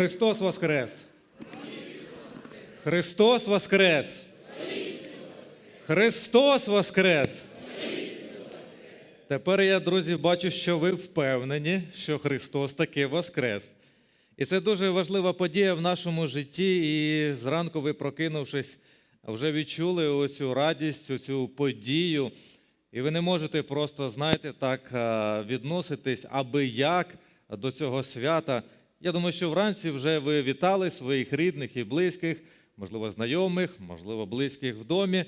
Христос Воскрес! Христос Воскрес! Христос Воскрес! Тепер я, друзі, бачу, що ви впевнені, що Христос таки Воскрес. І це дуже важлива подія в нашому житті. І зранку ви, прокинувшись, вже відчули оцю радість, оцю подію. І ви не можете просто, знаєте, так відноситись аби як до цього свята. Я думаю, що вранці вже ви вітали своїх рідних і близьких, можливо, знайомих, можливо, близьких в домі,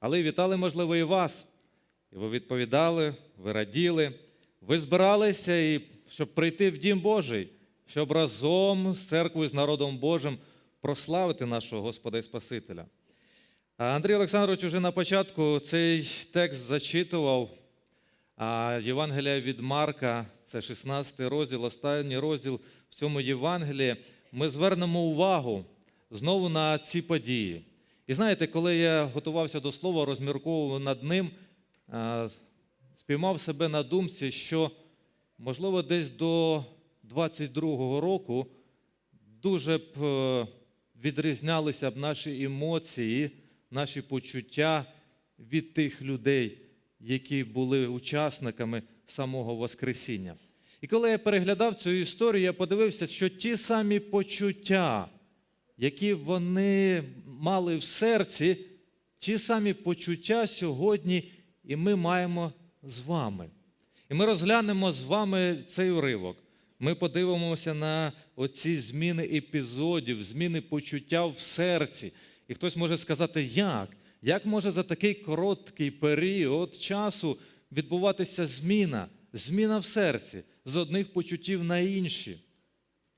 але вітали, можливо, і вас. І ви відповідали, ви раділи, ви збиралися, і, щоб прийти в Дім Божий, щоб разом з церквою, з народом Божим прославити нашого Господа і Спасителя. Андрій Олександрович уже на початку цей текст зачитував. А Євангелія від Марка, це 16 розділ, останній розділ в цьому Євангелії. Ми звернемо увагу знову на ці події. І знаєте, коли я готувався до слова, розмірковував над ним, спіймав себе на думці, що, можливо, десь до 22-го року дуже б е, відрізнялися б наші емоції, наші почуття від тих людей, які були учасниками самого Воскресіння. І коли я переглядав цю історію, я подивився, що ті самі почуття, які вони мали в серці, ті самі почуття сьогодні і ми маємо з вами. І ми розглянемо з вами цей уривок. Ми подивимося на оці зміни епізодів, зміни почуття в серці. І хтось може сказати, як? Як може за такий короткий період часу відбуватися зміна, зміна в серці з одних почуттів на інші?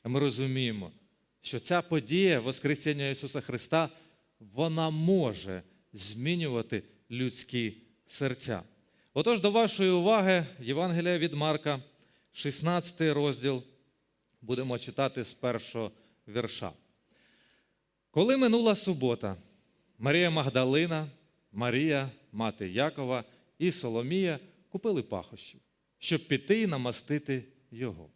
Ми розуміємо, що ця подія Воскресіння Ісуса Христа, вона може змінювати людські серця. Отож, до вашої уваги, Євангелія від Марка, 16 розділ, будемо читати з першого вірша. Коли минула субота, Марія Магдалина, Марія, мати Якова і Соломія купили пахощів, щоб піти і намастити його.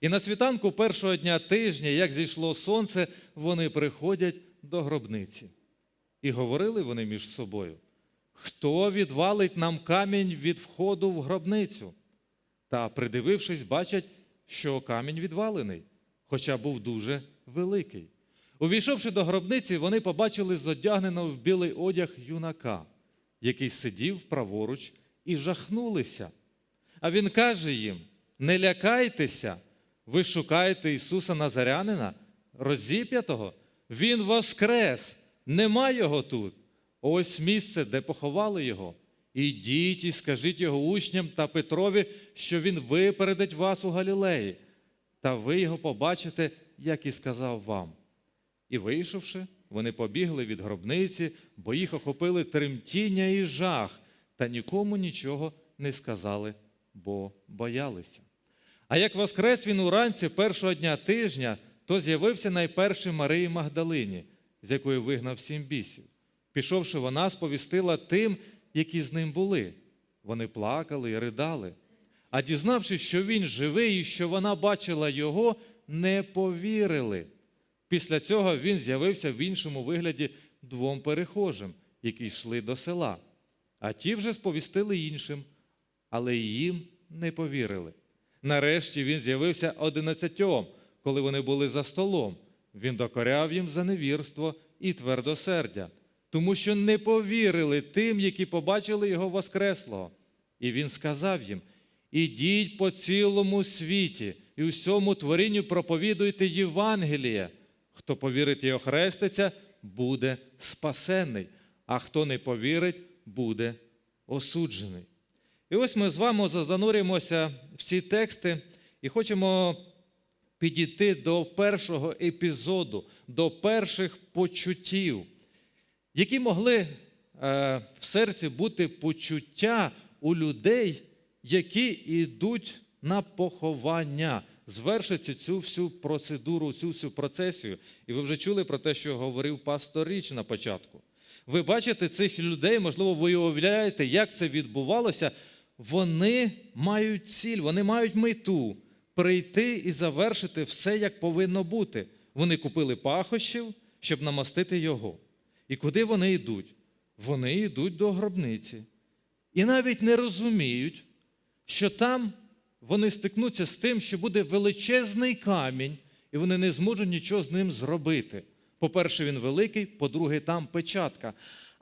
І на світанку першого дня тижня, як зійшло сонце, вони приходять до гробниці. І говорили вони між собою: хто відвалить нам камінь від входу в гробницю? Та, придивившись, бачать, що камінь відвалений, хоча був дуже великий. Увійшовши до гробниці, вони побачили зодягненого в білий одяг юнака, який сидів праворуч, і жахнулися. А він каже їм: не лякайтеся, ви шукаєте Ісуса Назарянина, розіп'ятого, Він воскрес, нема його тут. Ось місце, де поховали його. Ідіть і скажіть його учням та Петрові, що він випередить вас у Галілеї, та ви його побачите, як і сказав вам. І вийшовши, вони побігли від гробниці, бо їх охопили тремтіння і жах, та нікому нічого не сказали, бо боялися. А як воскрес він уранці першого дня тижня, то з'явився найперший Марії Магдалині, з якої вигнав сім бісів. Пішовши, вона сповістила тим, які з ним були. Вони плакали і ридали. А дізнавшись, що він живий і що вона бачила його, не повірили. Після цього він з'явився в іншому вигляді двом перехожим, які йшли до села. А ті вже сповістили іншим, але їм не повірили. Нарешті він з'явився одинадцятьом, коли вони були за столом. Він докоряв їм за невірство і твердосердя, тому що не повірили тим, які побачили його Воскреслого. І він сказав їм: Ідіть по цілому світі і усьому творінню проповідуйте Євангеліє. Хто повірить і охреститься, буде спасений, а хто не повірить, буде осуджений. І ось ми з вами занурюємося в ці тексти і хочемо підійти до першого епізоду, до перших почуттів, які могли е, в серці бути почуття у людей, які йдуть на поховання, звершити цю всю процедуру, цю всю процесію. І ви вже чули про те, що говорив пастор Річ на початку. Ви бачите цих людей, можливо, ви уявляєте, як це відбувалося. Вони мають ціль, вони мають мету прийти і завершити все, як повинно бути. Вони купили пахощів, щоб намастити його. І куди вони йдуть? Вони йдуть до гробниці. І навіть не розуміють, що там вони стикнуться з тим, що буде величезний камінь, і вони не зможуть нічого з ним зробити. По-перше, він великий, по-друге, там печатка.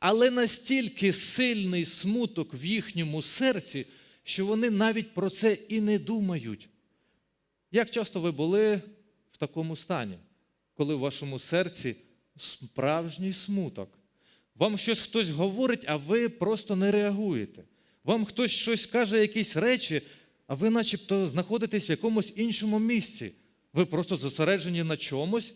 Але настільки сильний смуток в їхньому серці, що вони навіть про це і не думають. Як часто ви були в такому стані, коли в вашому серці справжній смуток? Вам щось хтось говорить, а ви просто не реагуєте. Вам хтось щось каже, якісь речі, а ви начебто знаходитесь в якомусь іншому місці. Ви просто зосереджені на чомусь,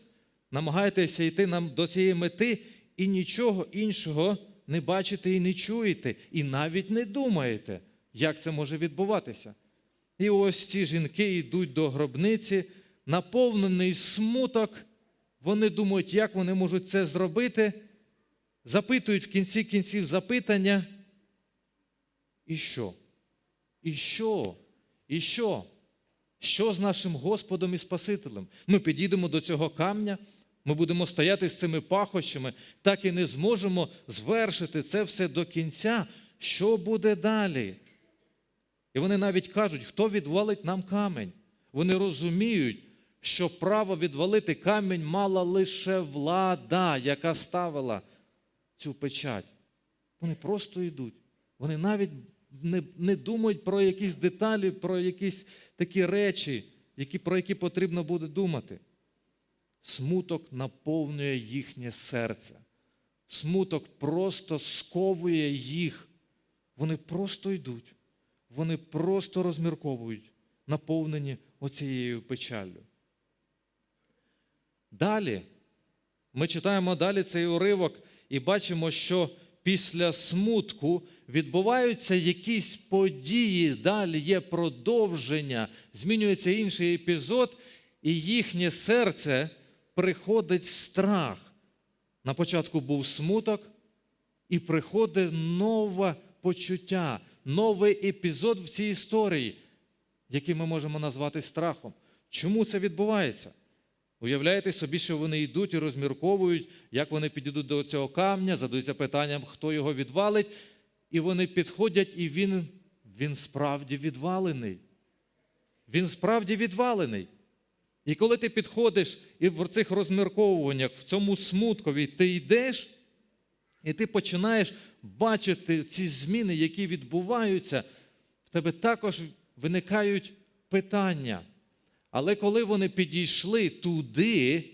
намагаєтеся йти нам до цієї мети і нічого іншого не бачите і не чуєте, і навіть не думаєте, як це може відбуватися. І ось ці жінки йдуть до гробниці, наповнений смуток. Вони думають, як вони можуть це зробити, запитують в кінці кінців запитання. І що? І що? І що? Що з нашим Господом і Спасителем? Ми підійдемо до цього камня, ми будемо стояти з цими пахощами, так і не зможемо звершити це все до кінця. Що буде далі? І вони навіть кажуть, хто відвалить нам камінь. Вони розуміють, що право відвалити камінь мала лише влада, яка ставила цю печать. Вони просто йдуть. Вони навіть не, не думають про якісь деталі, про якісь такі речі, які, про які потрібно буде думати. Смуток наповнює їхнє серце. Смуток просто сковує їх. Вони просто йдуть. Вони просто розмірковують, наповнені оцією печаллю. Далі ми читаємо далі цей уривок і бачимо, що після смутку відбуваються якісь події, далі є продовження, змінюється інший епізод, і їхнє серце приходить страх. На початку був смуток, і приходить нове почуття, новий епізод в цій історії, який ми можемо назвати страхом. Чому це відбувається? Уявляєте собі, що вони йдуть і розмірковують, як вони підійдуть до цього камня, задаються питанням, хто його відвалить, і вони підходять, і він, він справді відвалений. Він справді відвалений. І коли ти підходиш і в цих розмірковуваннях, в цьому смуткові, ти йдеш, і ти починаєш бачити ці зміни, які відбуваються, в тебе також виникають питання. Але коли вони підійшли туди,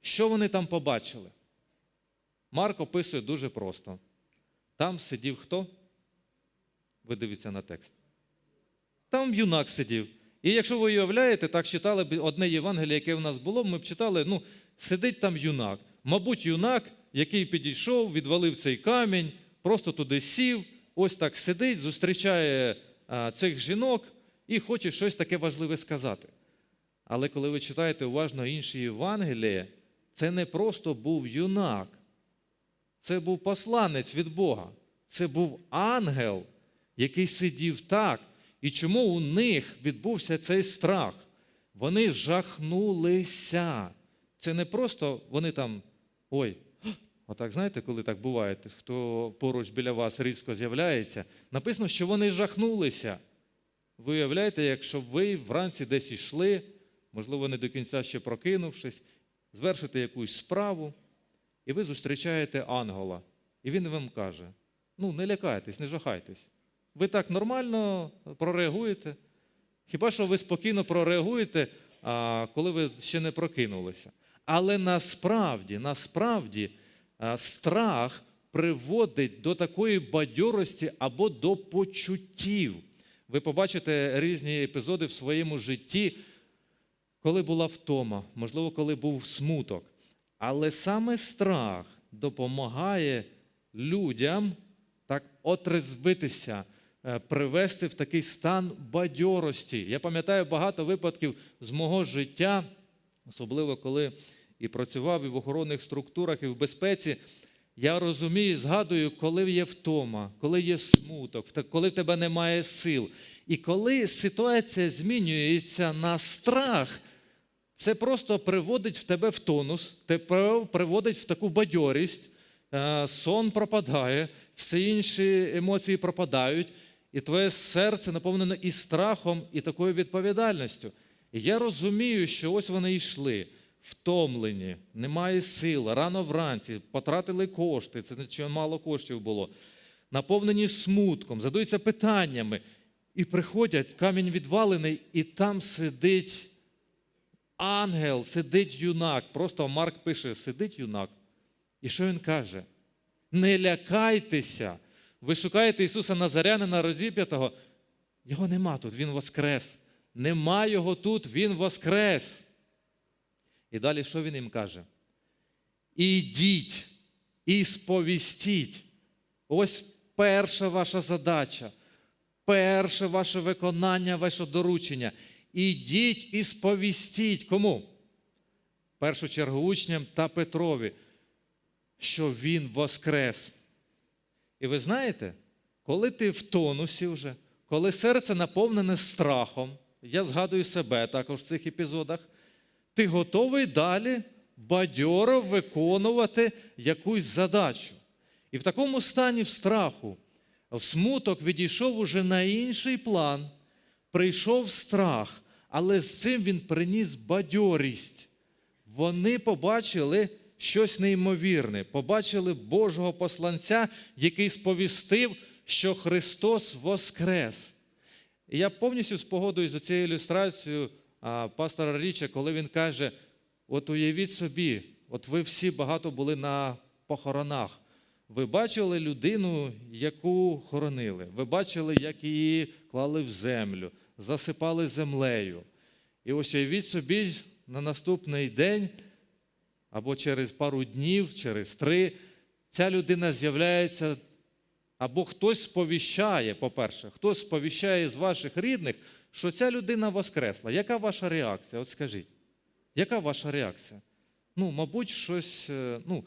що вони там побачили? Марк описує дуже просто. Там сидів хто? Ви дивіться на текст. Там юнак сидів. І якщо ви уявляєте, так читали б одне Євангеліє, яке в нас було, ми б читали, ну, сидить там юнак. Мабуть, юнак, який підійшов, відвалив цей камінь, просто туди сів, ось так сидить, зустрічає а, цих жінок і хоче щось таке важливе сказати. Але коли ви читаєте уважно інші Євангелії, це не просто був юнак, це був посланець від Бога, це був ангел, який сидів так. І чому у них відбувся цей страх? Вони жахнулися. Це не просто вони там, ой, отак знаєте, коли так буває, хто поруч біля вас різко з'являється, написано, що вони жахнулися. Ви уявляєте, якщо ви вранці десь йшли, можливо, не до кінця ще прокинувшись, звершите якусь справу, і ви зустрічаєте ангела, і він вам каже: ну, не лякайтесь, не жахайтесь. Ви так нормально прореагуєте. Хіба що ви спокійно прореагуєте, коли ви ще не прокинулися. Але насправді, насправді, страх приводить до такої бадьорості або до почуттів. Ви побачите різні епізоди в своєму житті, коли була втома, можливо, коли був смуток. Але саме страх допомагає людям так отрезвитися, е, привести в такий стан бадьорості. Я пам'ятаю багато випадків з мого життя, особливо коли і працював і в охоронних структурах, і в безпеці. Я розумію, згадую, коли є втома, коли є смуток, коли в тебе немає сил. І коли ситуація змінюється на страх, це просто приводить в тебе в тонус, те приводить в таку бадьорість, е, сон пропадає, всі інші емоції пропадають, і твоє серце наповнено і страхом, і такою відповідальністю. І я розумію, що ось вони йшли, втомлені, немає сил, рано вранці, потратили кошти, це не що мало коштів було, наповнені смутком, задаються питаннями, і приходять, камінь відвалений, і там сидить ангел, сидить юнак. Просто Марк пише: сидить юнак. І що він каже? Не лякайтеся. Ви шукаєте Ісуса Назарянина розіп'ятого. Його нема тут, Він воскрес. Нема його тут, Він воскрес. І далі що він їм каже? Ідіть і сповістіть. Ось перша ваша задача, перше ваше виконання, ваше доручення. Ідіть і сповістіть. Кому? В першу чергу учням та Петрові, що Він воскрес. І ви знаєте, коли ти в тонусі вже, коли серце наповнене страхом, я згадую себе також в цих епізодах, ти готовий далі бадьоро виконувати якусь задачу. І в такому стані в страху, в смуток відійшов уже на інший план, прийшов страх, але з цим він приніс бадьорість. Вони побачили щось неймовірне, побачили Божого посланця, який сповістив, що Христос воскрес. І я повністю спогодуюсь за цією ілюстрацією пастора Річа, коли він каже: от уявіть собі, от ви всі багато були на похоронах. Ви бачили людину, яку хоронили. Ви бачили, як її клали в землю, засипали землею. І ось уявіть собі на наступний день або через пару днів, через три, ця людина з'являється, або хтось сповіщає, по-перше, хтось сповіщає з ваших рідних, що ця людина воскресла. Яка ваша реакція? От скажіть, яка ваша реакція? Ну, мабуть, щось, е, ну,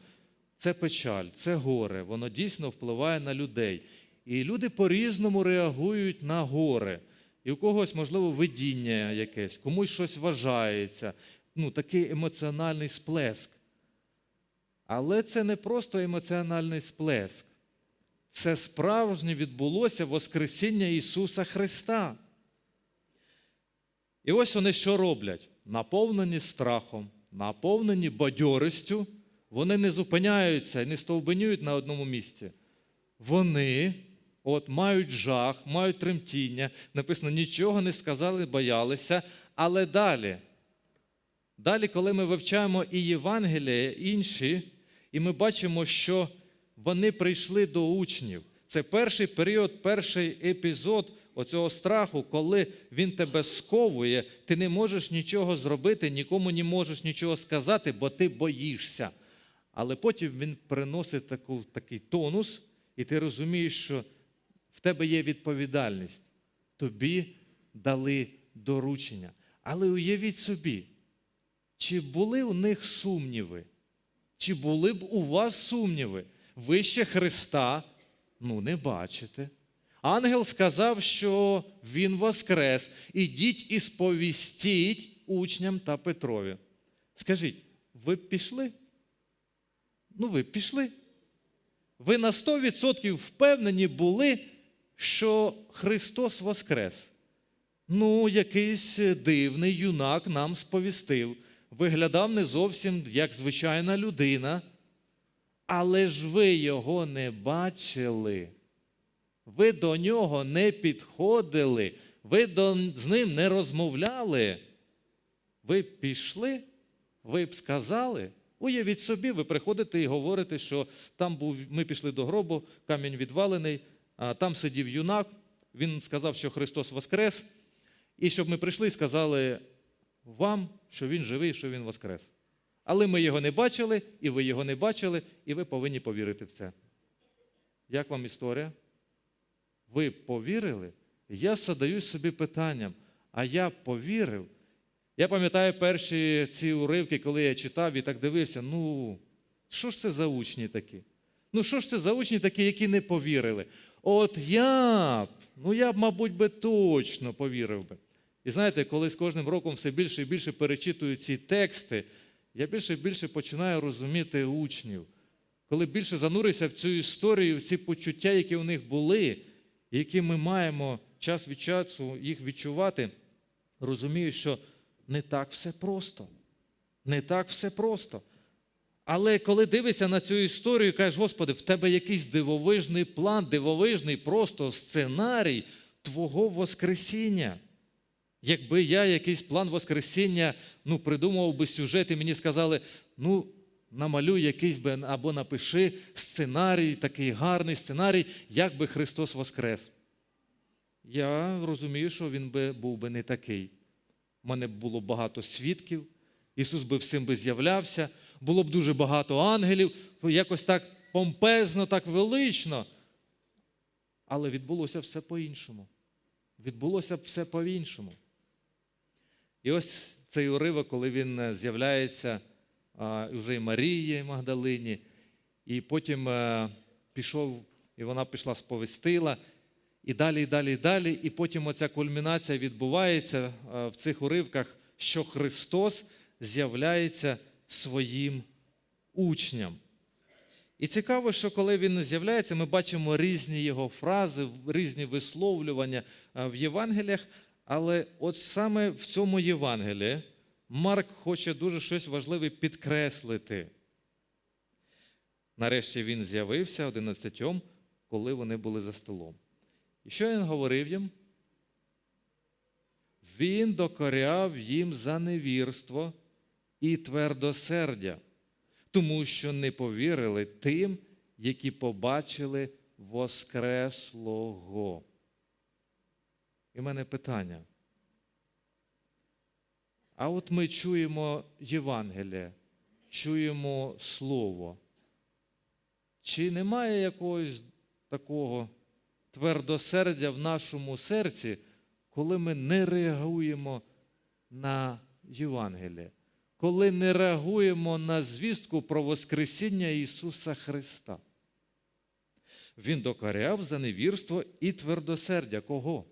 це печаль, це горе, воно дійсно впливає на людей. І люди по-різному реагують на горе. І у когось, можливо, видіння якесь, комусь щось вважається, ну, такий емоціональний сплеск. Але це не просто емоціональний сплеск. Це справжнє відбулося Воскресіння Ісуса Христа. І ось вони що роблять? Наповнені страхом, наповнені бадьористю, вони не зупиняються і не стовбенюють на одному місці. Вони от, мають жах, мають тремтіння, написано, нічого не сказали, боялися, але далі. Далі, коли ми вивчаємо і Євангеліє, і інші, і ми бачимо, що вони прийшли до учнів. Це перший період, перший епізод оцього страху, коли він тебе сковує, ти не можеш нічого зробити, нікому не можеш нічого сказати, бо ти боїшся. Але потім він приносить таку, такий тонус, і ти розумієш, що в тебе є відповідальність. Тобі дали доручення. Але уявіть собі, чи були у них сумніви? Чи були б у вас сумніви? Ви ще Христа ну, не бачите. Ангел сказав, що Він воскрес. Ідіть і сповістіть учням та Петрові. Скажіть, ви б пішли? Ну, ви б пішли. Ви на 100% впевнені були, що Христос воскрес. Ну, якийсь дивний юнак нам сповістив. Виглядав не зовсім як звичайна людина, але ж ви його не бачили. Ви до нього не підходили, ви до, з ним не розмовляли. Ви б пішли, ви б сказали. Уявіть собі, ви приходите і говорите, що там був, ми пішли до гробу, камінь відвалений, а там сидів юнак, він сказав, що Христос Воскрес, і щоб ми прийшли і сказали вам, що Він живий, що Він Воскрес. Але ми його не бачили, і ви його не бачили, і ви повинні повірити в це. Як вам історія? Ви повірили? Я задаю собі питанням, а я повірив. Я пам'ятаю перші ці уривки, коли я читав і так дивився, ну, що ж це за учні такі? Ну, що ж це за учні такі, які не повірили? От я б ну я б, мабуть, би точно повірив би. І знаєте, коли з кожним роком все більше і більше перечитую ці тексти, я більше і більше починаю розуміти учнів. Коли більше занурився в цю історію, в ці почуття, які у них були, і які ми маємо час від часу їх відчувати, розумію, що не так все просто. Не так все просто. Але коли дивишся на цю історію, кажеш, Господи, в тебе якийсь дивовижний план, дивовижний просто сценарій Твого Воскресіння. Якби я якийсь план Воскресіння ну, придумував би сюжет, і мені сказали, ну, намалюй якийсь би або напиши сценарій, такий гарний сценарій, як би Христос Воскрес. Я розумію, що він би був би не такий. У мене було багато свідків, Ісус би всім би з'являвся, було б дуже багато ангелів, якось так помпезно, так велично. Але відбулося все по-іншому. Відбулося б все по-іншому. І ось цей уривок, коли він е, з'являється вже і Марії Магдалині, і потім е, пішов, і вона пішла сповістила, і далі, і далі, і далі. І потім оця кульмінація відбувається е, в цих уривках, що Христос з'являється своїм учням. І цікаво, що коли він з'являється, ми бачимо різні його фрази, різні висловлювання в Євангеліях, але от саме в цьому Євангелії Марк хоче дуже щось важливе підкреслити. Нарешті він з'явився одинадцятьом, коли вони були за столом. І що він говорив їм? Він докоряв їм за невірство і твердосердя, тому що не повірили тим, які побачили Воскреслого. І в мене питання. А от ми чуємо Євангеліє, чуємо Слово. Чи немає якогось такого твердосердя в нашому серці, коли ми не реагуємо на Євангеліє, коли не реагуємо на звістку про Воскресіння Ісуса Христа? Він докоряв за невірство і твердосердя. Кого?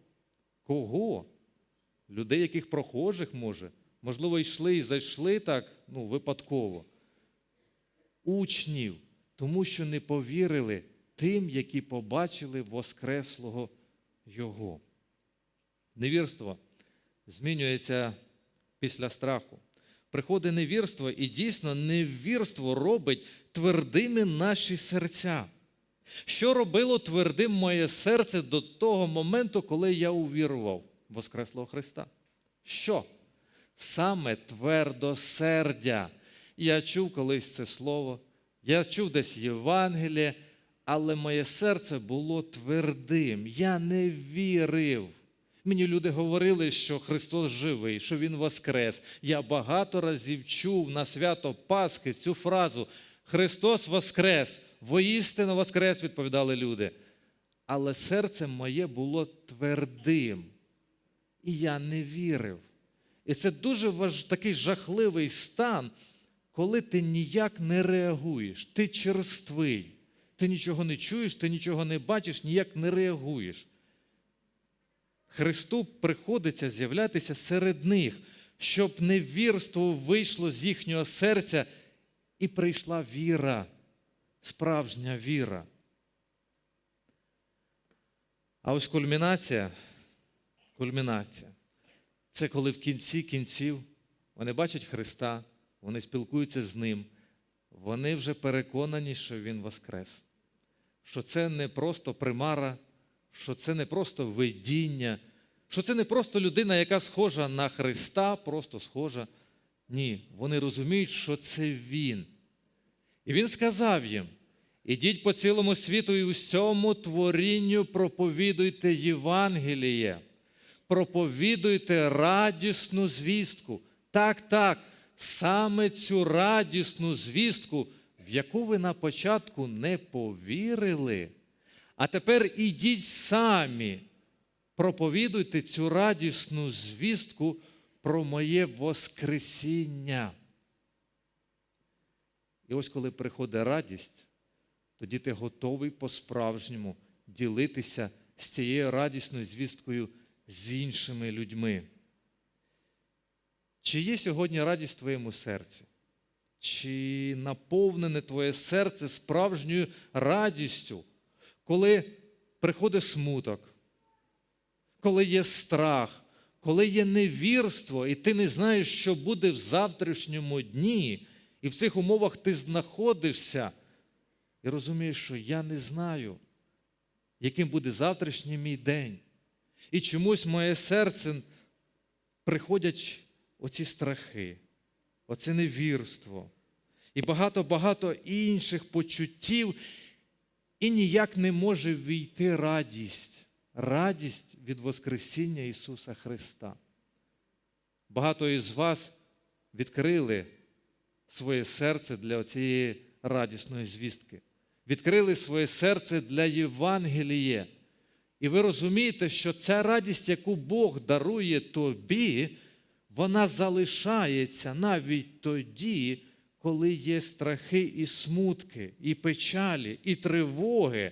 Кого? Людей, яких прохожих може, можливо, йшли і зайшли так ну, випадково. Учнів, тому що не повірили тим, які побачили Воскреслого Його. Невірство змінюється після страху. Приходить невірство, і дійсно невірство робить твердими наші серця. Що робило твердим моє серце до того моменту, коли я увірував Воскреслого Христа? Що? Саме твердосердя. Я чув колись це слово, я чув десь Євангеліє, але моє серце було твердим. Я не вірив. Мені люди говорили, що Христос живий, що Він воскрес. Я багато разів чув на свято Пасхи цю фразу Христос воскрес, воістину воскрес, відповідали люди. Але серце моє було твердим. І я не вірив. І це дуже важ... такий жахливий стан, коли ти ніяк не реагуєш, ти черствий, ти нічого не чуєш, ти нічого не бачиш, ніяк не реагуєш. Христу приходиться з'являтися серед них, щоб невірство вийшло з їхнього серця і прийшла віра, справжня віра. А ось кульмінація, кульмінація це коли в кінці кінців вони бачать Христа, вони спілкуються з Ним, вони вже переконані, що Він воскрес, що це не просто примара, що це не просто видіння, що це не просто людина, яка схожа на Христа, просто схожа. Ні, вони розуміють, що це Він. І Він сказав їм: ідіть по цілому світу і усьому творінню проповідуйте Євангеліє, проповідуйте радісну звістку. Так, так, саме цю радісну звістку, в яку ви на початку не повірили. А тепер ідіть самі, проповідуйте цю радісну звістку про моє Воскресіння. І ось коли приходить радість, тоді ти готовий по-справжньому ділитися з цією радісною звісткою з іншими людьми. Чи є сьогодні радість в твоєму серці? Чи наповнене твоє серце справжньою радістю, коли приходить смуток, коли є страх, коли є невірство, і ти не знаєш, що буде в завтрашньому дні, і в цих умовах ти знаходишся і розумієш, що я не знаю, яким буде завтрашній мій день. І чомусь моє серце приходять оці страхи, оце невірство і багато-багато інших почуттів, і ніяк не може війти радість, радість від Воскресіння Ісуса Христа. Багато із вас відкрили своє серце для цієї радісної звістки, відкрили своє серце для Євангелія. І ви розумієте, що ця радість, яку Бог дарує тобі, вона залишається навіть тоді, коли є страхи і смутки, і печалі, і тривоги,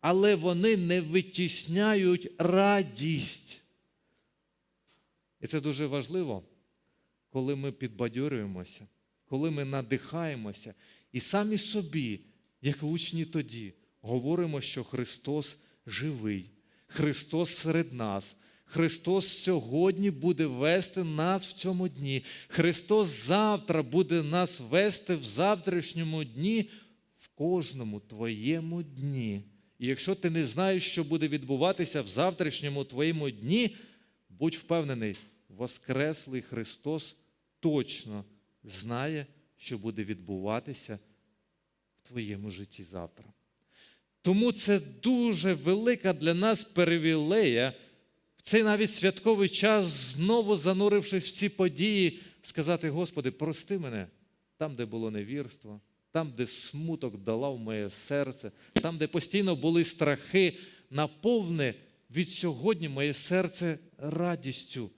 але вони не витісняють радість. І це дуже важливо, коли ми підбадьорюємося, коли ми надихаємося і самі собі, як учні тоді, говоримо, що Христос живий, Христос серед нас. Христос сьогодні буде вести нас в цьому дні. Христос завтра буде нас вести в завтрашньому дні, в кожному твоєму дні. І якщо ти не знаєш, що буде відбуватися в завтрашньому твоєму дні, будь впевнений, Воскреслий Христос точно знає, що буде відбуватися в твоєму житті завтра. Тому це дуже велика для нас перевілея в цей навіть святковий час, знову занурившись в ці події, сказати: Господи, прости мене там, де було невірство, там, де смуток долав моє серце, там, де постійно були страхи, наповни від сьогодні моє серце радістю.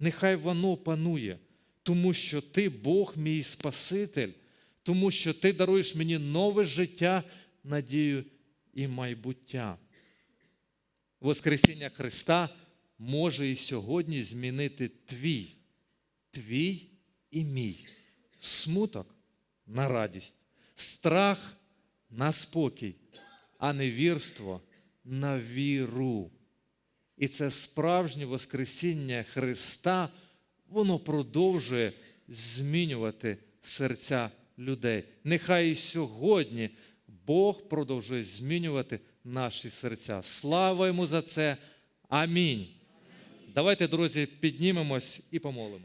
Нехай воно панує, тому що Ти Бог мій Спаситель, тому що Ти даруєш мені нове життя, надію і майбуття. Воскресіння Христа може і сьогодні змінити твій, твій і мій смуток на радість, страх на спокій, а невірство на віру. І це справжнє Воскресіння Христа, воно продовжує змінювати серця людей. Нехай і сьогодні Бог продовжує змінювати наші серця. Слава йому за це. Амінь. Давайте, друзі, піднімемось і помолимось.